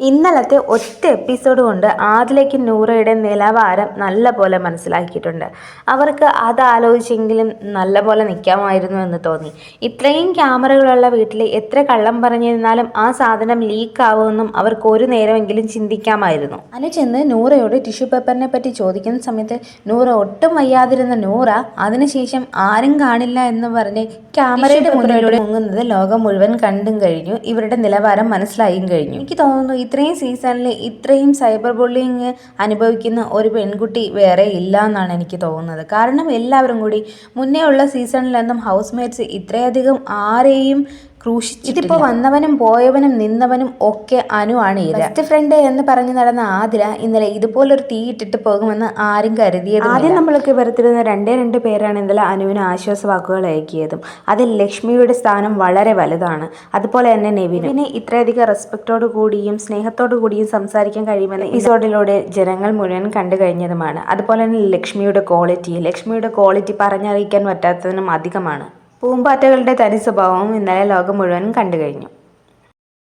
ഇന്നലത്തെ ഒറ്റ എപ്പിസോഡ് കൊണ്ട് ആദിലേക്ക് നൂറയുടെ നിലവാരം നല്ല പോലെ മനസ്സിലാക്കിയിട്ടുണ്ട്. അവർക്ക് അത് ആലോചിച്ചെങ്കിലും നല്ല പോലെ നിൽക്കാമായിരുന്നു എന്ന് തോന്നി. ഇത്രയും ക്യാമറകളുള്ള വീട്ടിൽ എത്ര കള്ളം പറഞ്ഞിരുന്നാലും ആ സാധനം ലീക്ക് ആവുമെന്നും അവർക്ക് ഒരു നേരമെങ്കിലും ചിന്തിക്കാമായിരുന്നു. അനു ചെന്ന് നൂറയോട് ടിഷ്യൂ പേപ്പറിനെ പറ്റി ചോദിക്കുന്ന സമയത്ത് നൂറ ഒട്ടും വയ്യാതിരുന്ന നൂറ അതിനുശേഷം ആരും കാണില്ല എന്ന് പറഞ്ഞ് ക്യാമറയുടെ മുന്നിലൂടെ മുങ്ങുന്നത് ലോകം മുഴുവൻ കണ്ടും കഴിഞ്ഞു. ഇവരുടെ നിലവാരം മനസ്സിലായും കഴിഞ്ഞു. എനിക്ക് തോന്നുന്നു ഇത്രയും സീസണിൽ ഇത്രയും സൈബർ ബുള്ളിങ് അനുഭവിക്കുന്ന ഒരു പെൺകുട്ടി വേറെ ഇല്ല എന്നാണ് എനിക്ക് തോന്നുന്നത്. കാരണം എല്ലാവരും കൂടി മുന്നേ ഉള്ള സീസണിലൊന്നും ഹൗസ് മേറ്റ്സ് ഇത്രയധികം ആരെയും ക്രൂശിച്ചിട്ടിപ്പോൾ വന്നവനും പോയവനും നിന്നവനും ഒക്കെ അനു ആണ് ഇത്. ബെസ്റ്റ് ഫ്രണ്ട് എന്ന് പറഞ്ഞു നടന്ന ആതിര ഇന്നലെ ഇതുപോലൊരു തീ ഇട്ടിട്ട് പോകുമെന്ന് ആരും കരുതിയത് ആദ്യം നമ്മളൊക്കെ വെറുത്തിരുന്ന രണ്ടേ രണ്ട് പേരാണ് ഇന്നലെ അനുവിന് ആശ്വാസവാക്കുകൾ അയക്കിയതും അതിൽ ലക്ഷ്മിയുടെ സ്ഥാനം വളരെ വലുതാണ്. അതുപോലെ തന്നെ നെവിന്. പിന്നെ ഇത്രയധികം റെസ്പെക്ടോട് കൂടിയും സ്നേഹത്തോടു കൂടിയും സംസാരിക്കാൻ കഴിയുമെന്ന് എപ്പിസോഡിലൂടെ ജനങ്ങൾ മുഴുവൻ കണ്ടു കഴിഞ്ഞതുമാണ്. അതുപോലെ തന്നെ ലക്ഷ്മിയുടെ ക്വാളിറ്റി ലക്ഷ്മിയുടെ ക്വാളിറ്റി പറഞ്ഞറിയിക്കാൻ പറ്റാത്തതിനും അധികമാണ്. പൂമ്പാറ്റകളുടെ തനി സ്വഭാവവും ഇന്നലെ ലോകം മുഴുവൻ കണ്ടു കഴിഞ്ഞു.